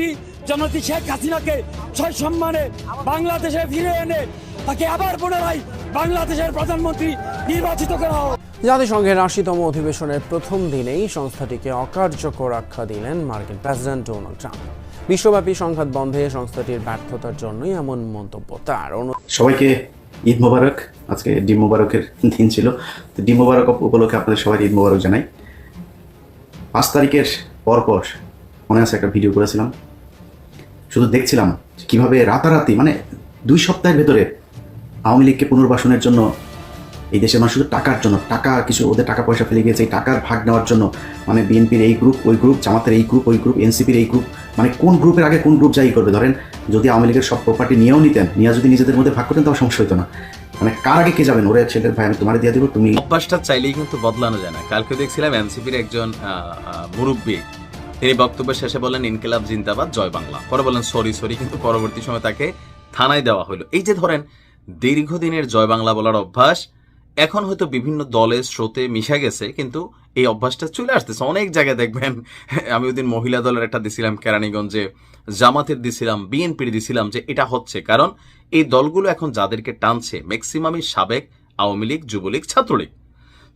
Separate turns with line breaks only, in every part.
প্রধানমন্ত্রী জনতি শেখ হাসিনাকে ছয় সম্মানে বাংলাদেশে ফিরে এনে তাকে আবার পুনরায় বাংলাদেশের প্রধানমন্ত্রী নির্বাচিত করা হোক?
জাতিসংঘের আশিতম অধিবেশনের প্রথম দিনেই সংস্থাটিকে অকার্যকর আখ্যা দিলেন মার্কিন প্রেসিডেন্ট ডোনাল্ড ট্রাম্প। বিশ্বব্যাপী সংঘাত বন্ধে সংস্থাটির ব্যর্থতার জন্যই এমন মন্তব্য তার।
সবাইকে ঈদ মোবারক। আজকে ডিম মোবারকের দিন ছিল। তো ডিম মোবারক উপলক্ষে আপনাদের সবাই ঈদ মোবারক জানাই। পাঁচ তারিখের পরপর মনে আছে একটা ভিডিও করেছিলাম। শুধু দেখছিলাম কীভাবে রাতারাতি মানে দুই সপ্তাহের ভেতরে আওয়ামী লীগকে পুনর্বাসনের জন্য এই দেশের মানুষ শুধু টাকার জন্য, টাকা কিছু ওদের টাকা পয়সা ফেলে গিয়েছে, এই টাকার ভাগ নেওয়ার জন্য মানে বিএনপির এই গ্রুপ ওই গ্রুপ জামাতের এই গ্রুপ ওই গ্রুপ এনসিপির এই গ্রুপ মানে কোন গ্রুপের আগে কোন গ্রুপ যাই করবে? ধরেন যদি আওয়ামী লীগের সব প্রপার্টি নিয়েও নিতেন, নিয়ে যদি নিজেদের মধ্যে ভাগ করতেন, তাও সমস্যা হতো না। মানে কার আগে কে যাবেন? ওরে ছেলের ভাই, আমি তোমার দিয়ে দিব, তুমি
অভ্যাসটা চাইলেই কিন্তু বদলানো যায় না। কালকে দেখছিলাম এনসিপির একজন মুরব্বী তিনি বক্তব্যের শেষে বলেন, ইনকিলাব জিন্দাবাদ, জয় বাংলা। পরে বলেন, সরি সরি। কিন্তু পরবর্তী সময় তাকে থানায় দেওয়া হলো এই যে ধরেন, দীর্ঘদিনের জয় বাংলা বলার অভ্যাস, এখন হয়তো বিভিন্ন দলের স্রোতে মিশা গেছে, কিন্তু এই অভ্যাসটা চলে আসতেছে। অনেক জায়গায় দেখবেন, আমি ওই দিন মহিলা দলের একটা দিছিলাম কেরানীগঞ্জে, জামাতের দিছিলাম, বিএনপির দিছিলাম যে এটা হচ্ছে। কারণ এই দলগুলো এখন যাদেরকে টানছে ম্যাক্সিমামই সাবেক আওয়ামী লীগ, যুবলীগ, ছাত্রলীগ।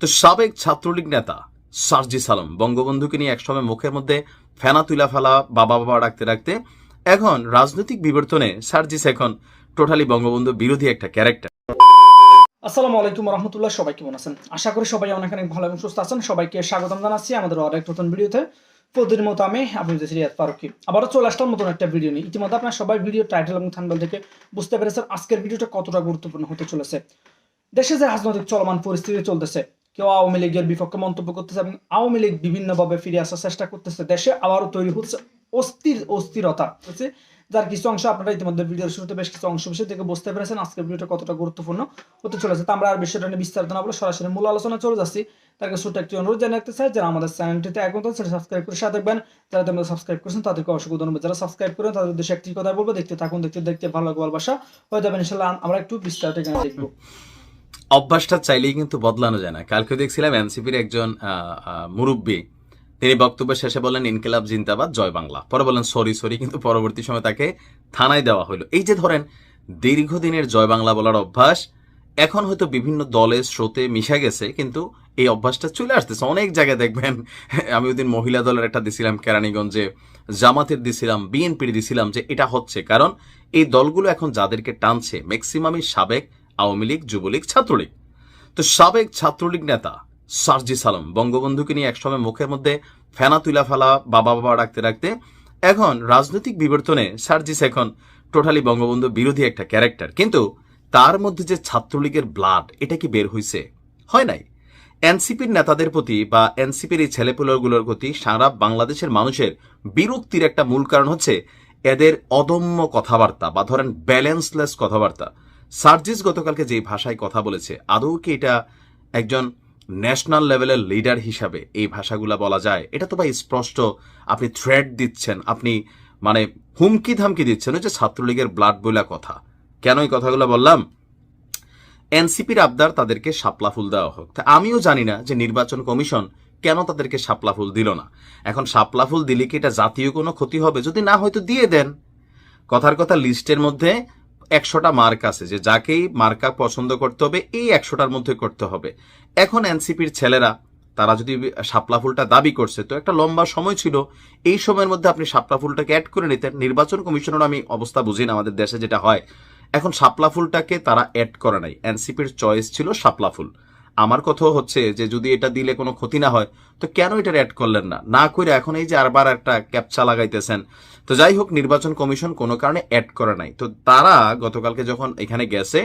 তো সাবেক ছাত্রলীগ নেতা সার্জি সালাম। বঙ্গবন্ধুকে নিয়ে একসময় মুখের মধ্যে ফেনা তুলা ফেলা বাবা বাবা ডাকতে ডাকতে এখন রাজনৈতিক বিবর্তনে সার্জিস এখন টোটালি বঙ্গবন্ধু বিরোধী একটা ক্যারেক্টার।
আসসালামু আলাইকুম রহমতুল্লাহ, সবাই কেমন আছেন? আশা করি সবাই অনেক অনেক ভালো এবং সুস্থ আছেন। সবাইকে স্বাগতম জানাচ্ছি আমাদের আরেক নতুন ভিডিওতে। প্রতিদিন মতো আমি আপনাদের রিয়াদ ফারুকি। আবারও চলে আসলাম নতুন একটা ভিডিও নিয়ে। ইতিমধ্যে আপনার সবাই ভিডিও টাইটেল এবং থানবেল থেকে বুঝতে পেরেছেন আজকের ভিডিওটা কতটা গুরুত্বপূর্ণ হতে চলেছে। দেশে যে রাজনৈতিক চলমান পরিস্থিতি চলতেছে কেউ আওয়ামী লীগের বিপক্ষে মন্তব্য করতেছে এবং আওয়ামী লীগ বিভিন্নভাবে ফিরে আসার চেষ্টা করতেছে। দেশে আবারও তৈরি হচ্ছে অস্থির, অস্থিরতা হচ্ছে, যার কিছু অংশ আপনারা ইতিমধ্যে ভিডিওর শুরুতে বেশ কিছু অংশ বিষয় থেকে বুঝতে পেরেছেন। আজকের ভিডিওটা কতটা গুরুত্বপূর্ণ হতে চলেছে। তো আমরা আর বিষয়টা নিয়ে বিস্তারিত না বলে সরাসরি মূল আলোচনা চলে যাচ্ছি। তাকে ছোট্ট একটি অনুরোধ জানিয়ে রাখতে চাই, যারা আমাদের চ্যানেলটিতে এখন সেটা সাবস্ক্রাইব করে সাথে দেখবেন যারা তোমরা সাবস্ক্রাইব করেছেন তাদেরকে অসংখ্য ধন্যবাদ। যারা সাবস্ক্রাইব করেন তাদের উদ্দেশ্যে একটি কথা বলব, দেখতে থাকুন, দেখতে দেখতে ভালো লাগবে ভালোবাসা। হয়ে যাবে ইনশাল্লাহ, আমরা একটু বিস্তারিত এখানে দেখব।
অভ্যাসটা চাইলেই কিন্তু বদলানো যায় না। কালকে দেখছিলাম এনসিপির একজন মুরব্বী, তিনি বক্তব্যের শেষে বললেন, ইনকিলাব, জিন্দাবাদ, জয় বাংলা। পরে বললেন, সরি সরি। কিন্তু পরবর্তী সময় তাকে থানায় দেওয়া হলো। এই যে ধরেন, দীর্ঘদিনের জয় বাংলা বলার অভ্যাস, এখন হয়তো বিভিন্ন দলের স্রোতে মিশা গেছে, কিন্তু এই অভ্যাসটা চলে আসতেছে। অনেক জায়গায় দেখবেন, আমি ওই দিন মহিলা দলের একটা দিছিলাম, কেরানীগঞ্জে জামাতের দিছিলাম, বিএনপির দিছিলাম যে এটা হচ্ছে। কারণ এই দলগুলো এখন যাদেরকে টানছে ম্যাক্সিমামই সাবেক আওয়ামী লীগ, যুবলীগ, ছাত্রলীগ। তো সাবেক ছাত্রলীগ নেতা সার্জি সালাম বঙ্গবন্ধুকে নিয়ে একসময় মুখের মধ্যে ফেনা তুলা ফেলা, বাবা বাবা ডাকতে ডাকতে এখন রাজনৈতিক বিবর্তনে সার্জিস এখন টোটালি বঙ্গবন্ধু বিরোধী একটা ক্যারেক্টার। কিন্তু তার মধ্যে যে ছাত্রলীগের ব্লাড, এটা কি বের হইছে? হয় নাই। এনসিপির নেতাদের প্রতি বা এনসিপির এই ছেলেপুলেগুলোর প্রতি সারা বাংলাদেশের মানুষের বিরক্তির একটা মূল কারণ হচ্ছে এদের অদম্য কথাবার্তা বা ধরেন ব্যালেন্সলেস কথাবার্তা। সার্জিস গতকালকে যে ভাষায় কথা বলেছে, আদৌ কি এটা একজন ন্যাশনাল লেভেলের লিডার হিসাবে এই ভাষাগুলা বলা যায়? এটা তো ভাই স্পষ্ট, আপনি থ্রেড দিচ্ছেন, আপনি মানে হুমকি ধামকি দিচ্ছেন যে ছাত্রলীগের ব্লাড বইলা কথা। কেন এই কথাগুলো বললাম? এনসিপির আবদার তাদেরকে শাপলা ফুল দেওয়া হোক। তা আমিও জানি না যে নির্বাচন কমিশন কেন তাদেরকে শাপলা ফুল দিল না। এখন শাপলা ফুল দিলে কি এটা জাতীয় কোনো ক্ষতি হবে? যদি না হয়তো দিয়ে দেন। কথার কথা লিস্টের মধ্যে একশোটা মার্ক আছে, যে যাকেই মার্কা পছন্দ করতে হবে, এই একশোটার মধ্যে করতে হবে। এখন এনসিপির ছেলেরা, তারা যদি শাপলা ফুলটা দাবি করছে, তো একটা লম্বা সময় ছিল, এই সময়ের মধ্যে আপনি শাপলা ফুলটাকে অ্যাড করে নিতেন। নির্বাচন কমিশনের আমি অবস্থা বুঝি না, আমাদের দেশে যেটা হয়। এখন শাপলা ফুলটাকে তারা অ্যাড করে নাই। এনসিপির চয়েস ছিল শাপলা ফুল। আমার কথা হচ্ছে যে যদি এটা দিলে কোনো ক্ষতি না হয়, তো কেন এটা অ্যাড করলেন না? না করে এখন এই যে আরবার একটা ক্যাপচা লাগাইতেছেন। তো যাই হোক, নির্বাচন কমিশন কোনো কারণে অ্যাড করে নাই। তো তারা গতকালকে যখন এখানে গেছে,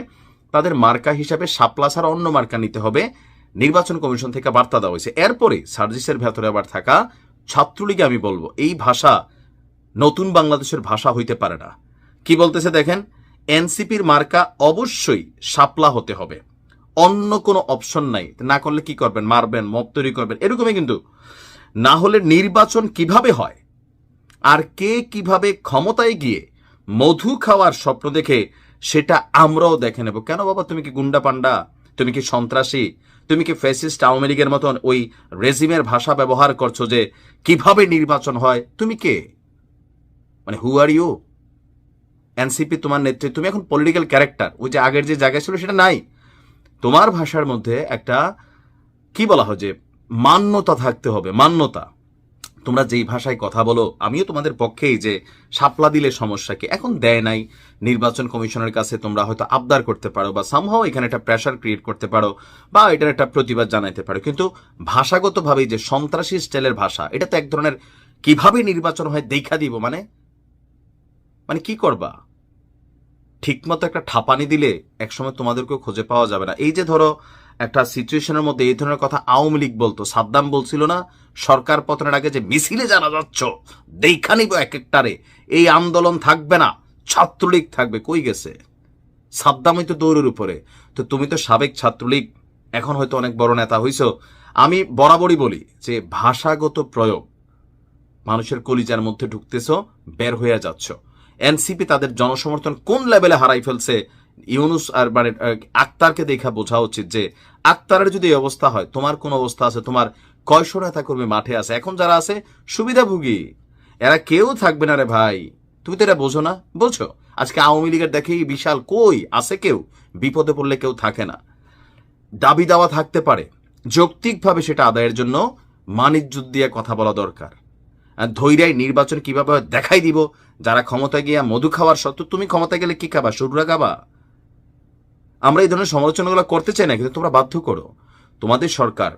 তাদের মার্কা হিসাবে শাপলা ছাড়া অন্য মার্কা নিতে হবে। নির্বাচন কমিশন থেকে বার্তা দেওয়া হয়েছে। এরপরে সার্জিসের ভেতরে আবার থাকা ছাত্রলীগে আমি বলব, এই ভাষা নতুন বাংলাদেশের ভাষা হইতে পারে না। কি বলতেছে দেখেন, এনসিপির মার্কা অবশ্যই সাপলা হতে হবে। অন্য কোনো অপশন নাই। না করলে কি করবেন? মারবেন মত তৈরি করবেন, এরকমই কিন্তু। না হলে নির্বাচন কীভাবে হয়? আর কে কীভাবে ক্ষমতায় গিয়ে মধু খাওয়ার স্বপ্ন দেখে সেটা আমরাও দেখে নেব। কেন বাবা, তুমি কি গুন্ডা পান্ডা তুমি কি সন্ত্রাসী? তুমি কি ফেসিস্ট আওয়ামী লীগের মতন ওই রেজিমের ভাষা ব্যবহার করছ যে কীভাবে নির্বাচন হয়? তুমি কে? মানে হু আর ইউ এনসিপি তোমার নেতৃত্ব, তুমি এখন পলিটিক্যাল ক্যারেক্টার ওই যে আগের যে জায়গায় ছিল সেটা নাই। তোমার ভাষার মধ্যে একটা, কি বলা হয় যে, মান্যতা থাকতে হবে, মান্যতা। তোমরা যেই ভাষায় কথা বলো, আমিও তোমাদের পক্ষেই যে সাপলা দিলে সমস্যা কি? এখন দেয় নাই। নির্বাচন কমিশনের কাছে তোমরা হয়তো আবদার করতে পারো বা সামহাও এখানে একটা প্রেশার ক্রিয়েট করতে পারো বা এটার একটা প্রতিবাদ জানাইতে পারো। কিন্তু ভাষাগতভাবেই যে সন্ত্রাসী স্টাইলের ভাষা, এটা তো এক ধরনের কীভাবে নির্বাচন হয়, দেখা দিব মানে? মানে কি করবা? ঠিকমতো একটা ঠাপানি দিলে একসময় তোমাদেরকেও খুঁজে পাওয়া যাবে না। এই যে ধরো, একটা সিচুয়েশনের মধ্যে এই ধরনের কথা আওয়ামী লীগ বলতো, সাদ্দাম বলছিল না, সরকার পতনের আগে যে মিছিলে জানা যাচ্ছ দেখা নিব এক একটারে, এই আন্দোলন থাকবে না, ছাত্রলীগ থাকবে, কই গেছে? সাদ্দামই তো দৌড়ের উপরে। তো তুমি তো সাবেক ছাত্রলীগ, এখন হয়তো অনেক বড় নেতা হইছ। আমি বরাবরই বলি যে ভাষাগত প্রয়োগ, মানুষের কলিজার মধ্যে ঢুকতেছ, বের হয়ে যাচ্ছ। এনসিপি তাদের জনসমর্থন কোন লেভেলে হারাই ফেলছে, ইউনুস আর মানে আক্তারকে দেখা বোঝা উচিত যে আক্তারের যদি অবস্থা হয়, তোমার কোন অবস্থা আছে? তোমার কয়শো নেতা কর্মী মাঠে আছে? এখন যারা আছে, সুবিধাভোগী। এরা কেউ থাকবে না রে ভাই। তুমি তো এটা বোঝো না? বোঝো। আজকে আওয়ামী লীগের দেখেই বিশাল কই আছে কেউ? বিপদে পড়লে কেউ থাকে না। দাবি দাওয়া থাকতে পারে। যৌক্তিকভাবে সেটা আদায়ের জন্য মানিজ্যুত দিয়ে কথা বলা দরকার। ধৈর্যায় নির্বাচন কীভাবে দেখাই দিব? যারা ক্ষমতায় গিয়া মধু খাওয়ার সত্ত্বেও তুমি ক্ষমতায় গেলে কি খাবা? শুরুরা খাবা? আমরা এই ধরনের সমালোচনাগুলো করতে চাই না কিন্তু তোমরা বাধ্য করো। তোমাদের সরকার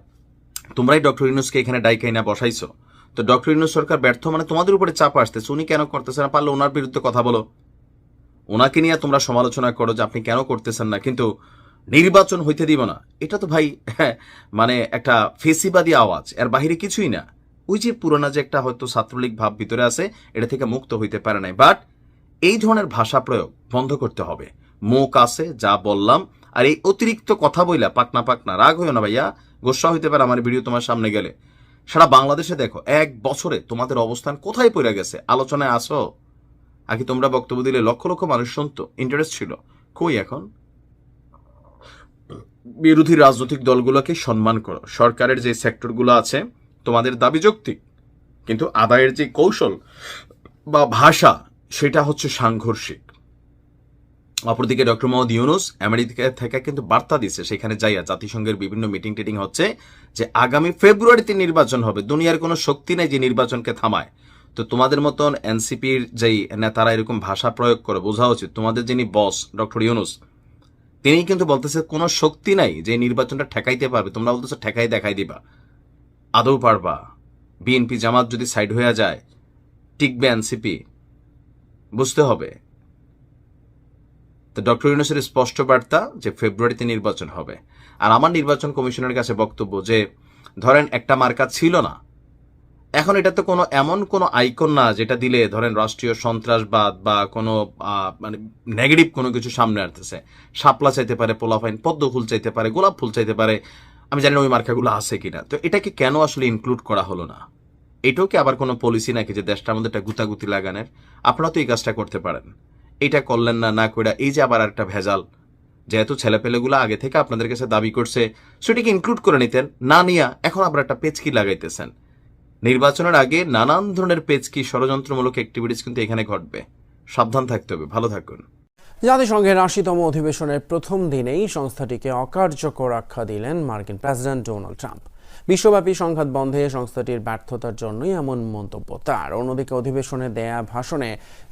তোমরাই ডক্টর ইউনুসকে এখানে ডাইকাই না বসাইছো। তো ডক্টর ইউনুস সরকার ব্যর্থ মানে তোমাদের উপরে চাপ আসতেছে উনি কেন করতেছে না? পারলে ওনার বিরুদ্ধে কথা বলো। ওনাকে নিয়ে তোমরা সমালোচনা করো যে আপনি কেন করতেছেন না কিন্তু নির্বাচন হইতে দিব না। এটা তো ভাই হ্যাঁ, মানে একটা ফেসিবাদী আওয়াজ এর বাহিরে কিছুই না। ওই যে পুরোনা যে একটা হয়তো ছাত্রলীগ ভাব ভিতরে আছে, এটা থেকে মুক্ত হইতে পারে নাই। বাট এই ধরনের ভাষা প্রয়োগ বন্ধ করতে হবে। মুখ আছে, যা বললাম, আর এই অতিরিক্ত কথা বইলা পাকনা পাকনা, রাগ হইও না ভাইয়া, গোসা হইতে পারে, আমার ভিডিও তোমার সামনে গেলে। সারা বাংলাদেশে দেখো, এক বছরে তোমাদের অবস্থান কোথায় পড়ে গেছে? আলোচনায় আসো। আগে তোমরা বক্তব্য দিলে লক্ষ লক্ষ মানুষ শুনতো ইন্টারেস্ট ছিল। কই এখন? বিরোধী রাজনৈতিক দলগুলোকে সম্মান করো। সরকারের যে সেক্টরগুলো আছে তোমাদের দাবি যৌক্তিক। কিন্তু আদায়ের যে কৌশল বা ভাষা, সেটা হচ্ছে সাংঘর্ষিক। অপরদিকে ডক্টর মোহাম্মদ ইউনুস আমেরিকা থেকে কিন্তু বার্তা দিচ্ছে সেখানে যাইয়া জাতিসংঘের বিভিন্ন মিটিং টিটিং হচ্ছে যে আগামী ফেব্রুয়ারিতে নির্বাচন হবে। দুনিয়ার কোনো শক্তি নেই যে নির্বাচনকে থামায়। তো তোমাদের মতন এনসিপির যেই নেতারা এরকম ভাষা প্রয়োগ করে, বোঝা উচিত। তোমাদের যিনি বস, ডক্টর ইউনুস তিনি কিন্তু বলতেছে কোনো শক্তি নাই যে নির্বাচনটা ঠেকাইতে পারবে। তোমরা বলতেছো ঠেকাই দেখাই দিবা। আদৌ পারবা? বিএনপি জামাত যদি সাইড হয়ে যায়, টিকবে এনসিপি। বুঝতে হবে। তো ডক্টর ইউনুসের স্পষ্ট বার্তা যে ফেব্রুয়ারিতে নির্বাচন হবে। আর আমার নির্বাচন কমিশনের কাছে বক্তব্য যে, ধরেন একটা মার্কা ছিল না। এখন এটা তো কোনো এমন কোনো আইকন না যেটা দিলে, ধরেন রাষ্ট্রীয় সন্ত্রাসবাদ বা কোনো মানে নেগেটিভ কোনো কিছু সামনে আসতেছে। শাপলা চাইতে পারে পোলাফাইন পদ্ম ফুল চাইতে পারে, গোলাপ ফুল চাইতে পারে আমি জানি না ওই মার্কাগুলো আছে কিনা। তো এটাকে কেন আসলে ইনক্লুড করা হলো না? এটাও কি আবার কোনো পলিসি নাকি যে দেশটার মধ্যে একটা গুতাগুতি লাগানোর? আপনারা তো এই কাজটা করতে পারেন। এটা করলেন না না করে এই যে আবার একটা ভেজাল। যেহেতু ছেলেপেলেগুলো আগে থেকে আপনাদের কাছে দাবি করছে, সেটাকে ইনক্লুড করে নিতেন। না নিয়া এখন আবার একটা পেচকি লাগাইতেছেন। নির্বাচনের আগে নানান ধরনের পেচকি, ষড়যন্ত্রমূলক অ্যাক্টিভিটিস কিন্তু এখানে ঘটবে। সাবধান থাকতে হবে। ভালো থাকুন।
জাতিসংঘের আশিতম অধিবেশনের প্রথম দিনেই সংস্থাটিকে অকার্যকর আখ্যা দিলেন মার্কিন প্রেসিডেন্ট ডোনাল্ড ট্রাম্প। বিশ্বব্যাপী সংঘাত বন্ধে সংস্থাটির ব্যর্থতার জন্যই এমন মন্তব্য তার। অন্যদিকে অধিবেশনে দেয়া ভাষণে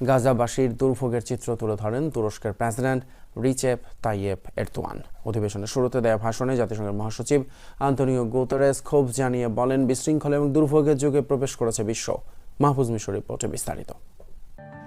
গাজাবাসীর দুর্ভোগের চিত্র তুলে ধরেন তুরস্কের প্রেসিডেন্ট রিচেপ তাইয়েপ এরতোয়ান অধিবেশনের শুরুতে দেয়া ভাষণে জাতিসংঘের মহাসচিব আন্তনিও গুতেরেস ক্ষোভ জানিয়ে বলেন, বিশৃঙ্খলা এবং দুর্ভোগের যুগে প্রবেশ করেছে বিশ্ব। মাহফুজ মিশর রিপোর্টে বিস্তারিত।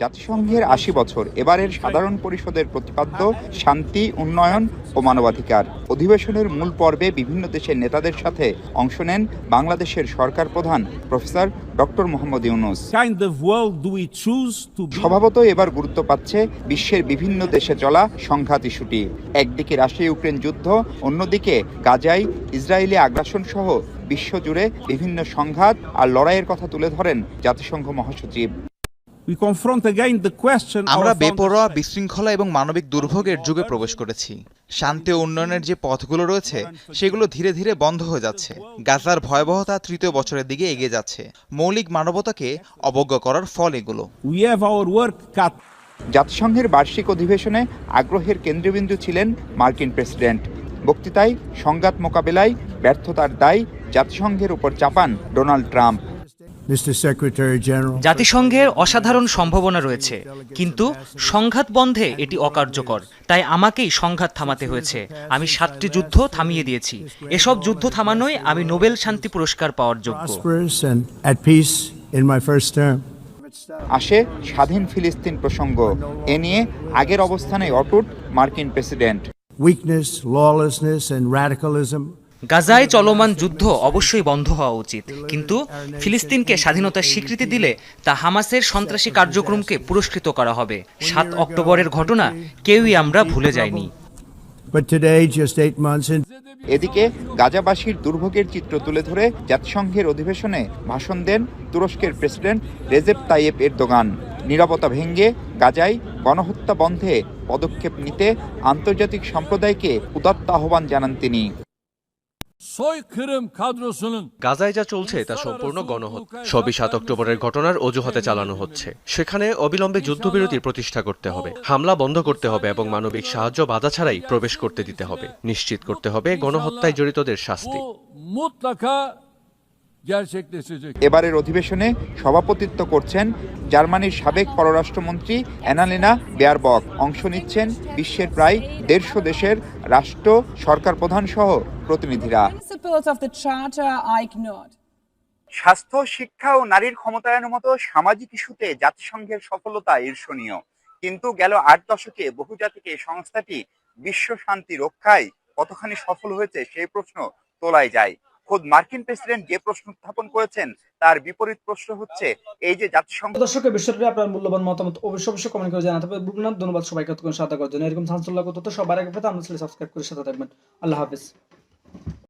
জাতিসংঘের আশি বছর এবারের সাধারণ পরিষদের প্রতিপাদ্য শান্তি উন্নয়ন ও মানবাধিকার। অধিবেশনের মূল পর্বে বিভিন্ন দেশের নেতাদের সাথে অংশ নেন বাংলাদেশের সরকার প্রধান প্রফেসর ডক্টর মোহাম্মদ ইউনুস? স্বভাবত এবার গুরুত্ব পাচ্ছে বিশ্বের বিভিন্ন দেশে চলা সংঘাত ইস্যুটি। একদিকে রাশিয়া ইউক্রেন যুদ্ধ অন্যদিকে গাজাই ইসরায়েলি আগ্রাসন সহ বিশ্বজুড়ে বিভিন্ন সংঘাত আর লড়াইয়ের কথা তুলে ধরেন জাতিসংঘ মহাসচিব।
আমরা বেপরোয়া বিশৃঙ্খলা এবং মানবিক দুর্ভোগের যুগে প্রবেশ করেছি। শান্তি ও উন্নয়নের যে পথগুলো রয়েছে সেগুলো ধীরে ধীরে বন্ধ হয়ে যাচ্ছে। গাজার ভয়াবহতা তৃতীয় বছরের দিকে এগিয়ে যাচ্ছে। মৌলিক মানবতাকে অবজ্ঞা করার ফল এগুলো।
জাতিসংঘের বার্ষিক অধিবেশনে আগ্রহের কেন্দ্রবিন্দু ছিলেন মার্কিন প্রেসিডেন্ট। বক্তৃতায় সংঘাত মোকাবেলায় ব্যর্থতার দায় জাতিসংঘের উপর চাপান ডোনাল্ড ট্রাম্প.
জাতিসংঘের অসাধারণ সম্ভাবনা রয়েছে কিন্তু সংঘাত বন্ধে এটি অকার্যকর তাই আমাকেই সংঘাত থামাতে হয়েছে। আমি সাতটি যুদ্ধ থামিয়ে দিয়েছি। এসব যুদ্ধ থামানোয় আমি নোবেল শান্তি পুরস্কার পাওয়ার যোগ্য.
আসে স্বাধীন ফিলিস্তিন প্রসঙ্গ। এ নিয়ে আগের অবস্থানে অটুট মার্কিন প্রেসিডেন্ট।
উইকনেস and radicalism
গাজায় চলমান যুদ্ধ অবশ্যই বন্ধ হওয়া উচিত। কিন্তু ফিলিস্তিনকে স্বাধীনতার স্বীকৃতি দিলে তা হামাসের সন্ত্রাসী কার্যক্রমকে পুরস্কৃত করা হবে। সাত অক্টোবরের ঘটনা কেউই আমরা ভুলে যাইনি।
এদিকে গাজাবাসীর দুর্ভোগের চিত্র তুলে ধরে জাতিসংঘের অধিবেশনে ভাষণ দেন তুরস্কের প্রেসিডেন্ট রেজেপ তাইয়েপ এরদোগান। নিরাপত্তা ভেঙ্গে গাজায় গণহত্যা বন্ধে পদক্ষেপ নিতে আন্তর্জাতিক সম্প্রদায়কে উদাত্ত আহ্বান জানান তিনি।
গাজায় যা চলছে তা সম্পূর্ণ গণহত্যা। সবই সাত অক্টোবরের ঘটনার অজুহাতে চালানো হচ্ছে। সেখানে অবিলম্বে যুদ্ধবিরতি প্রতিষ্ঠা করতে হবে। হামলা বন্ধ করতে হবে এবং মানবিক সাহায্য বাধা ছাড়াই প্রবেশ করতে দিতে হবে। নিশ্চিত করতে হবে গণহত্যায় জড়িতদের শাস্তি।
Gerçekleşecek.
এবারের অধিবেশনে সভাপতিত্ব করছেন জার্মানির সাবেক পররাষ্ট্রমন্ত্রী অ্যানালিনা বেয়ারবক। অংশ নিচ্ছেন বিশ্বের প্রায় দেড়শো দেশের রাষ্ট্র সরকার প্রধান সহ প্রতিনিধিরা। স্বাস্থ্য শিক্ষা ও নারীর ক্ষমতায়নের মতো সামাজিক ইস্যুতে জাতিসংঘের সফলতা ঈর্ষণীয়। কিন্তু গেল আট দশকে বহুজাতিক এই সংস্থাটি বিশ্ব শান্তি রক্ষায় কতখানি সফল হয়েছে সেই প্রশ্ন তোলাই যায়। খোদ মার্কিন প্রেসিডেন্ট যে প্রশ্ন উত্থাপন করেছেন, তার বিপরীত প্রশ্ন হচ্ছে এই যে জাতিসংঘ
দর্শকের বিষয়টি আপনার মূল্যবান মতামত অবশ্যই অবশ্যই কমেন্ট করে জানাতে হবে। বুকনাথ ধন্যবাদ সবাইকে অত্যন্ত সাদা করার জন্য। এরকম চাঞ্চল্যকর তথ্য সবার আগে পেতে আমরা সাবস্ক্রাইব করে সাথে থাকবেন। আল্লাহ হাফিজ।